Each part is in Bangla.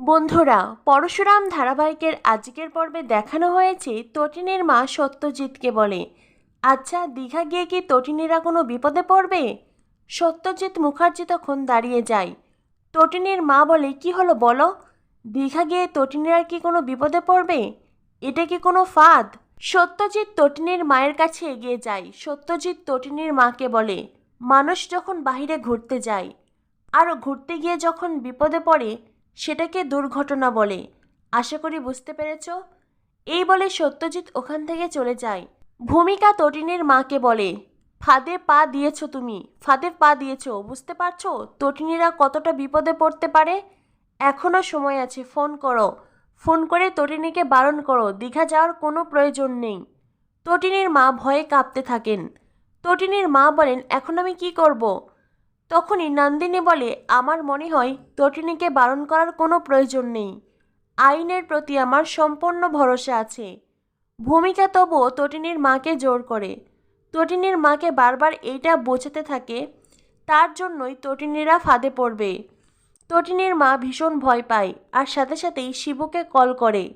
বন্ধুরা, পরশুরাম ধারাবাহিকের আজকের পর্বে দেখানো হয়েছে তটিনের মা সত্যজিৎকে বলে। আচ্ছা দীঘা গিয়ে কি তটিনীরা কোনো বিপদে পড়বে? সত্যজিৎ মুখার্জি তখন দাঁড়িয়ে যায়। তটিনীর মা বলে, কি হলো বলো? দীঘা গিয়ে তটিনীরা কি কোনো বিপদে পড়বে? এটা কি কোনো ফাঁদ? সত্যজিৎ তটিনীর মায়ের কাছে এগিয়ে যায়। সত্যজিৎ তটিনীর মাকে বলে, মানুষ যখন বাইরে ঘুরতে যায়, আর ঘুরতে গিয়ে যখন বিপদে পড়ে সেটাকে দুর্ঘটনা বলে। আশা করি বুঝতে পেরেছ? এই বলে সত্যজিৎ ওখান থেকে চলে যায়। ভূমিকা তটিনীর মাকে বলে, ফাঁদে পা দিয়েছ তুমি, ফাঁদে পা দিয়েছ, বুঝতে পারছ? তটিনীরা কতটা বিপদে পড়তে পারে? এখনও সময় আছে, ফোন করো। ফোন করে তটিনীকে বারণ করো, দীঘা যাওয়ার কোনো প্রয়োজন নেই। তটিনীর মা ভয়ে কাঁপতে থাকেন। তটিনীর মা বলেন, এখন আমি কি করব। তখনই নন্দিনী বলে, আমার মনে হয় তটিনীকে বারণ করার কোনো প্রয়োজন নেই। আইনের প্রতি আমার সম্পূর্ণ ভরসা আছে। ভূমিকা তবুও তটিনীর মাকে জোর করে। তটিনীর মাকে বারবার এইটা বোঝাতে থাকে, তার জন্যই তটিনীরা ফাঁদে পড়বে। তটিনীর মা ভীষণ ভয় পায় আর সাথে সাথেই শিবুকে কল করে।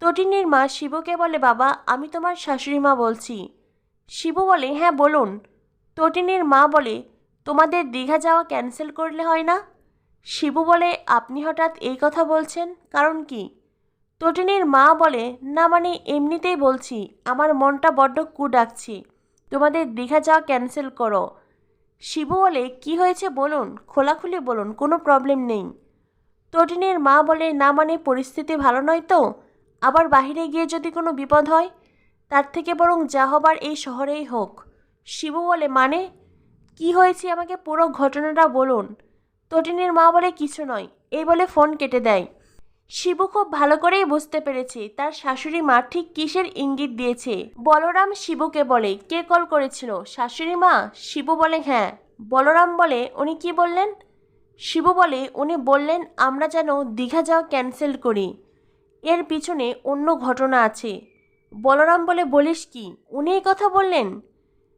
তটিনীর মা শিবুকে বলে, বাবা, আমি তোমার শাশুড়ি মা বলছি। শিবু বলে হ্যাঁ বলুন। তটিনীর মা বলে তোমাদের দীঘা যাওয়া ক্যান্সেল করলে হয় না? শিবু বলে, আপনি হঠাৎ এই কথা বলছেন, কারণ কি? তটিনীর মা বলে, না মানে এমনিতেই বলছি, আমার মনটা বড্ড কু ডাকছি তোমাদের দীঘা যাওয়া ক্যান্সেল করো। শিবু বলে, কি হয়েছে বলুন, খোলাখুলি বলুন, কোনো প্রবলেম নেই। তটিনীর মা বলে, না মানে পরিস্থিতি ভালো নয় তো? আবার বাহিরে গিয়ে যদি কোনো বিপদ হয়? তার থেকে বরং যা হবার এই শহরেই হোক। শিবু বলে মানে? কি হয়েছে আমাকে পুরো ঘটনাটা বলুন। তটিনের মা বলে কিছু নয় এই বলে ফোন কেটে দেয়। শিবু খুব ভালো করেই বুঝতে পেরেছে তার শাশুড়ি মা ঠিক কিসের ইঙ্গিত দিয়েছে। বলরাম শিবুকে বলে, কে কল করেছিল? শাশুড়ি মা? শিবু বলে হ্যাঁ। বলরাম বলে, উনি কি বললেন? শিবু বলে, উনি বললেন, আমরা যেন দীঘা যাওয়া ক্যান্সেল করি। এর পিছনে অন্য ঘটনা আছে। বলরাম বলে, বলিস কি? উনি এই কথা বললেন?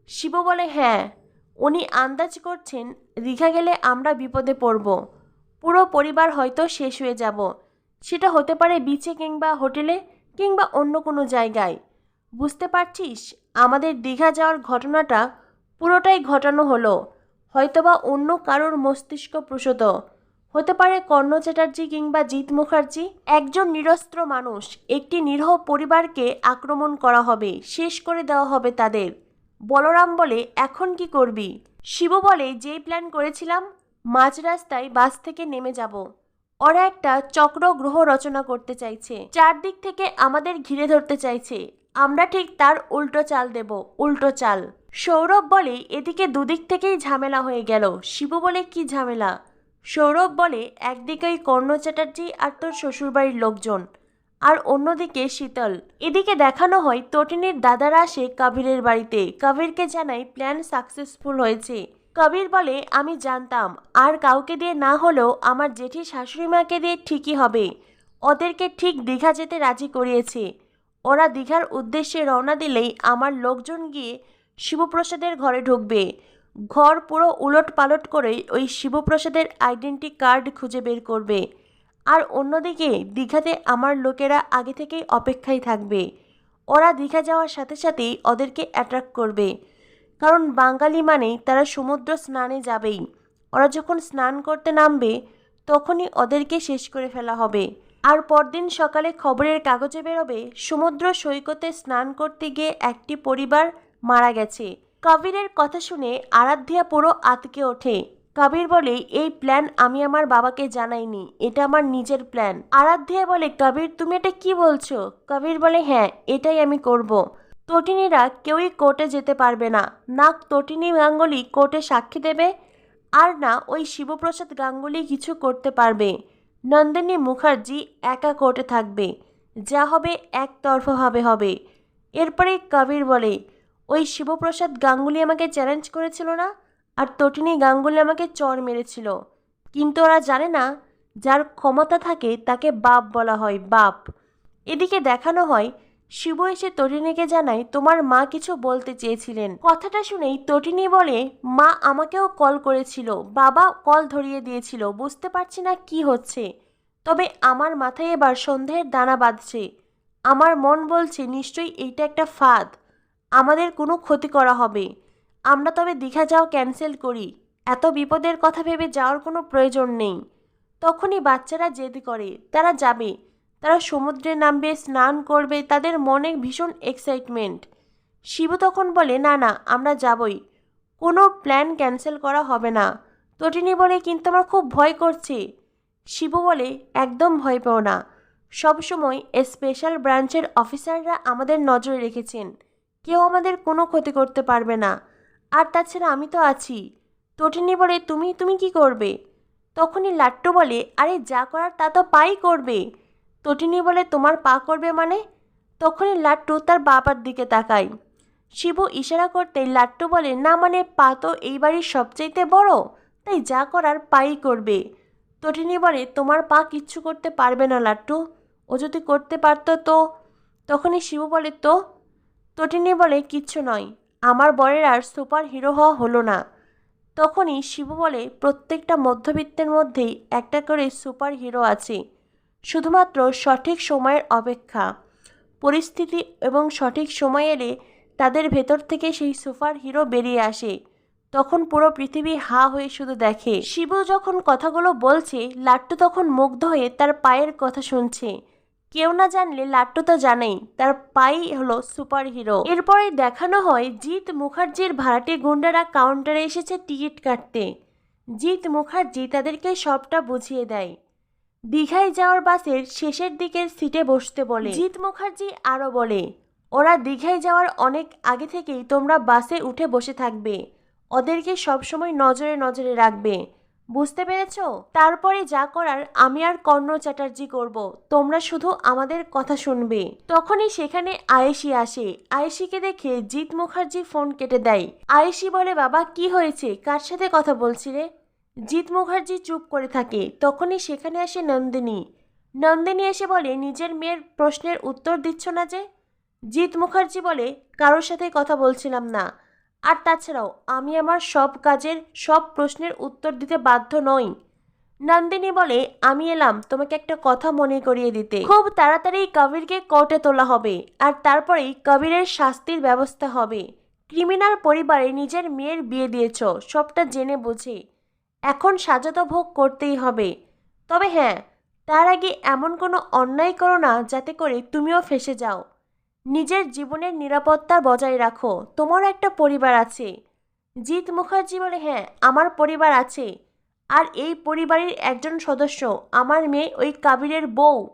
শিবু বলে হ্যাঁ। উনি আন্দাজ করছেন দীঘা গেলে আমরা বিপদে পড়ব। পুরো পরিবার হয়তো শেষ হয়ে যাব। সেটা হতে পারে বিচে কিংবা হোটেলে কিংবা অন্য কোনো জায়গায়। বুঝতে পারছিস? আমাদের দীঘা যাওয়ার ঘটনাটা পুরোটাই ঘটানো হলো। হয়তোবা অন্য কারোর মস্তিষ্ক প্রসূত। হতে পারে কর্ণ চ্যাটার্জি কিংবা জিৎ মুখার্জি। একজন নিরস্ত্র মানুষ, একটি নিরহ পরিবারকে আক্রমণ করা হবে, শেষ করে দেওয়া হবে তাদের। বলরাম বলে, এখন কি করবি? শিব বলে, যেই প্ল্যান করেছিলাম, মাঝ রাস্তায় বাস থেকে নেমে যাব। ওরা একটা চক্র গ্রহ রচনা করতে চাইছে। চারদিক থেকে আমাদের ঘিরে ধরতে চাইছে। আমরা ঠিক তার উল্টো চাল দেব, উল্টো চাল। সৌরভ বলে, এদিকে দুদিক থেকেই ঝামেলা হয়ে গেল। শিবু বলে, কি ঝামেলা? সৌরভ বলে একদিকে ওই কর্ণ চ্যাটার্জি আর তোর শ্বশুরবাড়ির লোকজন। আর অন্যদিকে শীতল। এদিকে দেখানো হয় তটিনীর দাদারা আসে কবিরের বাড়িতে। কবিরকে জানায় প্ল্যান সাকসেসফুল হয়েছে। কবির বলে, আমি জানতাম, আর কাউকে দিয়ে না হলেও আমার জেঠি শাশুড়ি মাকে দিয়ে ঠিকই হবে। ওদেরকে ঠিক দীঘা যেতে রাজি করিয়েছে। ওরা দীঘার উদ্দেশ্যে রওনা দিলেই আমার লোকজন গিয়ে শিবপ্রসাদের ঘরে ঢুকবে। ঘর পুরো উলট পালট করে ওই শিবপ্রসাদের আইডেন্টি কার্ড খুঁজে বের করবে। আর অন্যদিকে দীঘাতে আমার লোকেরা আগে থেকেই অপেক্ষায় থাকবে। ওরা দীঘা যাওয়ার সাথে সাথেই ওদেরকে অ্যাট্রাক্ট করবে। কারণ বাঙালি মানেই তারা সমুদ্র স্নানে যাবেই। ওরা যখন স্নান করতে নামবে, তখনই ওদেরকে শেষ করে ফেলা হবে। আর পরদিন সকালে খবরের কাগজে বেরোবে, সমুদ্র সৈকতে স্নান করতে গিয়ে একটি পরিবার মারা গেছে। কবিরের কথা শুনে আরাধ্যা পুরো আতকে ওঠে। কবির বলে, এই প্ল্যান আমি আমার বাবাকে জানাইনি, এটা আমার নিজের প্ল্যান আরাধ্যা বলে, কবির, তুমি এটা কি বলছো? কবির বলে হ্যাঁ এটাই আমি করব। তটিনীরা কেউই কোর্টে যেতে পারবে না। না, তটিনী গাঙ্গুলি কোর্টে সাক্ষী দেবে আর না, ওই শিবপ্রসাদ গাঙ্গুলি কিছু করতে পারবে। নন্দিনী মুখার্জি একা কোর্টে থাকবে। যা হবে একতরফাভাবে হবে এরপরে কবির বলে, ওই শিবপ্রসাদ গাঙ্গুলি আমাকে চ্যালেঞ্জ করেছিল না? আর তটিনী গাঙ্গুলি আমাকে চর মেরেছিল। কিন্তু ওরা জানে না, যার ক্ষমতা থাকে তাকে বাপ বলা হয়, বাপ। এদিকে দেখানো হয়, শিব এসে তটিনীকে জানায়, তোমার মা কিছু বলতে চেয়েছিলেন। কথাটা শুনেই তটিনী বলে, মা আমাকেও কল করেছিল, বাবা কল ধরিয়ে দিয়েছিল, বুঝতে পারছি না কি হচ্ছে। তবে আমার মাথায় এবার সন্দেহের দানা বাঁধছে। আমার মন বলছে, নিশ্চয়ই এইটা একটা ফাঁদ। আমাদের কোনো ক্ষতি করা হবে। আমরা তবে দীঘা যাও ক্যান্সেল করি। এত বিপদের কথা ভেবে যাওয়ার কোনো প্রয়োজন নেই। তখনই বাচ্চারা জেদ করে, তারা যাবে। তারা সমুদ্রে নামবে, স্নান করবে, তাদের মনে ভীষণ এক্সাইটমেন্ট শিবু তখন বলে, না না, আমরা যাবই। কোনো প্ল্যান ক্যান্সেল করা হবে না। তটিনী বলে, কিন্তু আমার খুব ভয় করছে। শিবু বলে, একদম ভয় পেও না। সবসময় স্পেশাল ব্রাঞ্চের অফিসাররা আমাদের নজরে রেখেছেন। কেউ আমাদের কোনো ক্ষতি করতে পারবে না। আর তাছাড়া আমি তো আছি। তটিনী বলে, তুমি তুমি কি করবে? তখনই লাট্টু বলে, আরে যা করার তা তো পাই করবে। তটিনী বলে, তোমার পা করবে মানে? তখনই লাট্টু তার বাবার দিকে তাকায়। শিবু ইশারা করতে লাট্টু বলে, না মানে পা তো এই বাড়ির সবচাইতে বড়, তাই যা করার পাই করবে। তটিনী বলে, তোমার পা কিচ্ছু করতে পারবে না লাট্টু, ও যদি করতে পারতো তো? তখনই শিবু বলে, তো? তটিনী বলে, কিচ্ছু নয়। আমার বরের আর সুপার হিরো হওয়া হলো না। তখনই শিবু বলে, প্রত্যেকটা মধ্যবিত্তের মধ্যেই একটা করে সুপার হিরো আছে। শুধুমাত্র সঠিক সময়ের অপেক্ষা। পরিস্থিতি এবং সঠিক সময় এলে তাদের ভেতর থেকে সেই সুপার হিরো বেরিয়ে আসে। তখন পুরো পৃথিবী হা হয়ে শুধু দেখে। শিবু যখন কথাগুলো বলছে, লাট্টু তখন মুগ্ধ হয়ে তার পায়ের কথা শুনছে। কেউ না জানলে লাট্টু তো জানেই, তার পাই হলো সুপার হিরো এরপরে দেখানো হয় জিৎ মুখার্জির ভাড়াটে গুন্ডারা কাউন্টারে এসেছে টিকিট কাটতে। জিৎ মুখার্জি তাদেরকে সবটা বুঝিয়ে দেয়। দীঘায় যাওয়ার বাসের শেষের দিকের সিটে বসতে বলে। জিৎ মুখার্জি আরও বলে, ওরা দীঘায় যাওয়ার অনেক আগে থেকেই তোমরা বাসে উঠে বসে থাকবে। ওদেরকে সবসময় নজরে নজরে রাখবে। বুঝতে পেরেছ? তারপরে যা করার আমি আর কর্ণ চ্যাটার্জি করব। তোমরা শুধু আমাদের কথা শুনবে। তখনই সেখানে আয়েশি আসে। আয়েশিকে দেখে জিৎ মুখার্জি ফোন কেটে দেয়। আয়েশি বলে, বাবা, কি হয়েছে? কার সাথে কথা বলছিলে? জিৎ মুখার্জি চুপ করে থাকে। তখনই সেখানে আসে নন্দিনী। নন্দিনী এসে বলে, নিজের মেয়ের প্রশ্নের উত্তর দিচ্ছ না যে? জিৎ মুখার্জি বলে, কারোর সাথে কথা বলছিলাম না। আর তাছাড়াও, আমি আমার সব কাজের সব প্রশ্নের উত্তর দিতে বাধ্য নই। নন্দিনী বলে, আমি এলাম, তোমাকে একটা কথা মনে করিয়ে দিতে। খুব তাড়াতাড়ি কবিরকে কোর্টে তোলা হবে আর তারপরেই কবিরের শাস্তির ব্যবস্থা হবে। ক্রিমিনাল পরিবারে নিজের মেয়ের বিয়ে দিয়েছ, সবটা জেনে বুঝে। এখন সাজা তো ভোগ করতেই হবে। তবে হ্যাঁ তার আগে এমন কোনো অন্যায় করো না যাতে করে তুমিও ফেসে যাও। নিজের জীবনের নিরাপত্তা বজায় রাখো। তোমার একটা পরিবার আছে। জিৎ মুখার্জি বলে হ্যাঁ আমার পরিবার আছে। আর এই পরিবারের একজন সদস্য, আমার মেয়ে ওই কাবিরের বউ।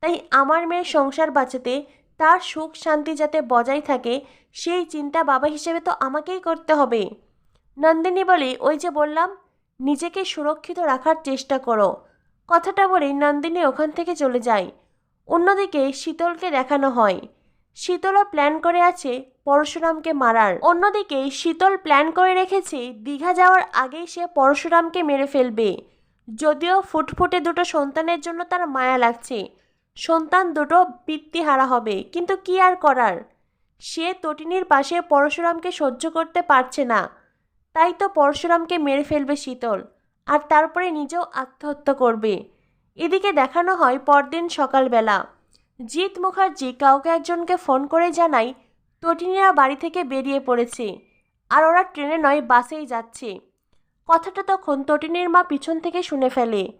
তাই আমার মেয়ের সংসার বাঁচাতে, তার সুখ শান্তি যাতে বজায় থাকে, সেই চিন্তা বাবা হিসেবে তো আমাকেই করতে হবে। নন্দিনী বলে, ওই যে বললাম, নিজেকে সুরক্ষিত রাখার চেষ্টা করো। কথাটা বলে নন্দিনী ওখান থেকে চলে যায়। অন্যদিকে শীতলকে দেখানো হয়। শীতলও প্ল্যান করে আছে পরশুরামকে মারার। অন্যদিকে শীতল প্ল্যান করে রেখেছে দীঘা যাওয়ার আগেই সে পরশুরামকে মেরে ফেলবে। যদিও ফুটফুটে দুটো সন্তানের জন্য তার মায়া লাগছে। সন্তান দুটো পিতৃহারা হবে, কিন্তু কি আর করার? সে তটিনীর পাশে পরশুরামকে সহ্য করতে পারছে না। তাই তো পরশুরামকে মেরে ফেলবে শীতল, আর তারপরে নিজেও আত্মহত্যা করবে। এদিকে দেখানো হয় পরদিন সকালবেলা। জিৎ মুখার্জি কাউকে একজনকে ফোন করে জানাই, তটিনীরা বাড়ি থেকে বেরিয়ে পড়েছে আর ওরা ট্রেনে নয়, বাসেই যাচ্ছে। কথাটা তখন তটিনীর মা পিছন থেকে শুনে ফেলে।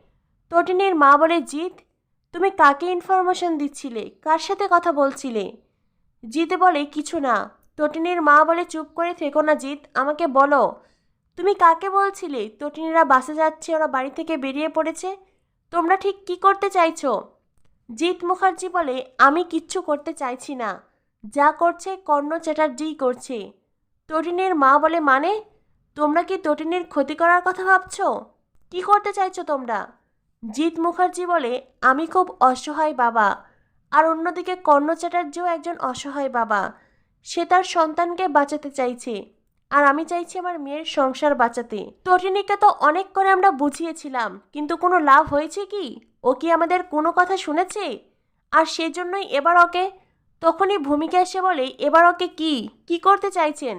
তটিনীর মা বলে, জিৎ, তুমি কাকে ইনফরমেশন দিচ্ছিলে? কার সাথে কথা বলছিলে? জিৎ বলে, কিছু না। তটিনীর মা বলে, চুপ করে থেকো না জিৎ, আমাকে বলো। তুমি কাকে বলছিলে? তটিনীরা বাসে যাচ্ছে, ওরা বাড়ি থেকে বেরিয়ে পড়েছে। তোমরা ঠিক কি করতে চাইছো? জিৎ মুখার্জি বলে, আমি কিচ্ছু করতে চাইছি না। যা করছে, কর্ণ চ্যাটার্জিই করছে। তটিনীর মা বলে মানে? তোমরা কি তটিনীর ক্ষতি করার কথা ভাবছ? কি করতে চাইছো তোমরা? জিৎ মুখার্জি বলে, আমি খুব অসহায় বাবা। আর অন্যদিকে কর্ণ চ্যাটার্জিও একজন অসহায় বাবা। সে তার সন্তানকে বাঁচাতে চাইছে। আর আমি চাইছি আমার মেয়ের সংসার বাঁচাতে। তটিনীকে তো অনেক করে আমরা বুঝিয়েছিলাম, কিন্তু কোনো লাভ হয়েছে কি? ও কি আমাদের কোনো কথা শুনেছে? আর সেজন্যই এবার ওকে, তখনই ভূমিকা এসে বলে, এবার ওকে কি? কি করতে চাইছেন?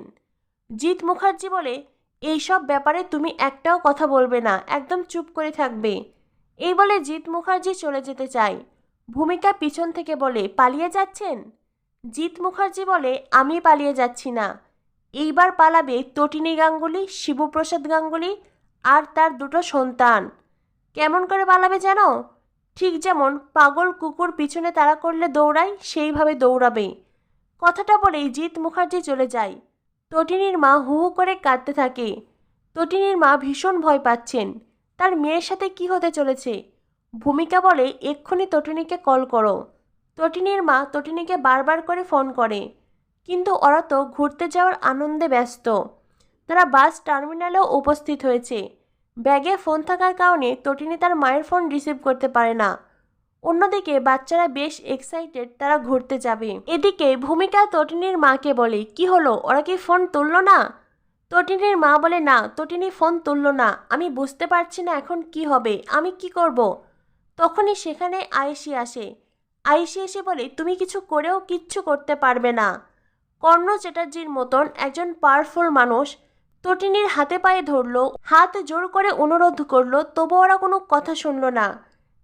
জিৎ মুখার্জি বলে এইসব ব্যাপারে তুমি একটাও কথা বলবে না, একদম চুপ করে থাকবে। এই বলে জিৎ মুখার্জি চলে যেতে চায়। ভূমিকা পিছন থেকে বলে, পালিয়ে যাচ্ছেন? জিৎ মুখার্জি বলে, আমি পালিয়ে যাচ্ছি না। এইবার পালাবে তটিনী গাঙ্গুলি, শিবপ্রসাদ গাঙ্গুলি আর তার দুটো সন্তান। কেমন করে পালাবে জানো? ঠিক যেমন পাগল কুকুর পিছনে তাড়া করলে দৌড়ায়, সেইভাবে দৌড়াবে। কথাটা বলেই জিৎ মুখার্জি চলে যায়। তটিনীর মা হু হু করে কাঁদতে থাকে। তটিনীর মা ভীষণ ভয় পাচ্ছেন। তার মেয়ের সাথে কি হতে চলেছে? ভূমিকা বলে, এক্ষুনি তটিনীকে কল করো। তটিনীর মা তটিনীকে বারবার করে ফোন করে। কিন্তু ওরা তো ঘুরতে যাওয়ার আনন্দে ব্যস্ত। তারা বাস টার্মিনালেও উপস্থিত হয়েছে। ব্যাগে ফোন থাকার কারণে তটিনী তার মায়ের ফোন রিসিভ করতে পারে না। অন্যদিকে বাচ্চারা বেশ এক্সাইটেড তারা ঘুরতে যাবে। এদিকে ভূমিকা তটিনীর মাকে বলে, কি হলো? ওরা কি ফোন তুললো না? তটিনীর মা বলে, না, তটিনী ফোন তুললো না। আমি বুঝতে পারছি না এখন কি হবে। আমি কি করব। তখনই সেখানে আয়েশি আসে। আয়েশি এসে বলে, তুমি কিছু করেও কিচ্ছু করতে পারবে না। কর্ণ চ্যাটার্জির মতন একজন পাওয়ারফুল মানুষ, তটিনীর হাতে পায়ে ধরলো, হাত জোর করে অনুরোধ করল, তবু ওরা কোনো কথা শুনলো না।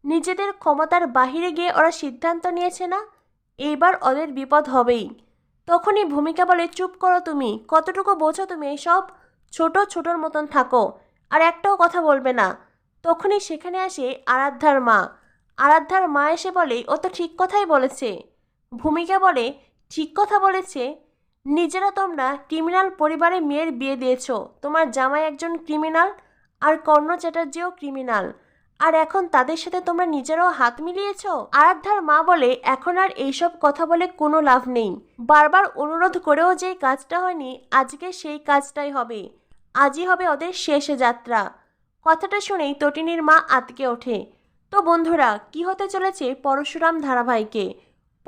নিজেদের ক্ষমতার বাহিরে গিয়ে ওরা সিদ্ধান্ত নিয়েছে না? এইবার ওদের বিপদ হবেই। তখনই ভূমিকা বলে, চুপ করো তুমি, কতটুকু বোঝো তুমি এইসব ছোট ছোটর মতন থাকো, আর একটাও কথা বলবে না। তখনই সেখানে আসে আরাধ্যার মা। আরাধ্যার মা এসে বলে, ও তো ঠিক কথাই বলেছে। ভূমিকা বলে, ঠিক কথা বলেছে নিজেরা তোমরা ক্রিমিনাল পরিবারে মেয়ের বিয়ে দিয়েছ। তোমার জামাই একজন ক্রিমিনাল আর কর্ণ চ্যাটার্জিও ক্রিমিনাল। আর এখন তাদের সাথে তোমরা নিজেরাও হাত মিলিয়েছ? আরাধ্যার মা বলে, এখন আর এইসব কথা বলে কোনো লাভ নেই। বারবার অনুরোধ করেও যে কাজটা হয়নি, আজকে সেই কাজটাই হবে। আজই হবে ওদের শেষে যাত্রা। কথাটা শুনেই তটিনীর মা আতকে ওঠে। তো বন্ধুরা, কি হতে চলেছে পরশুরাম ধারাবাহিকে?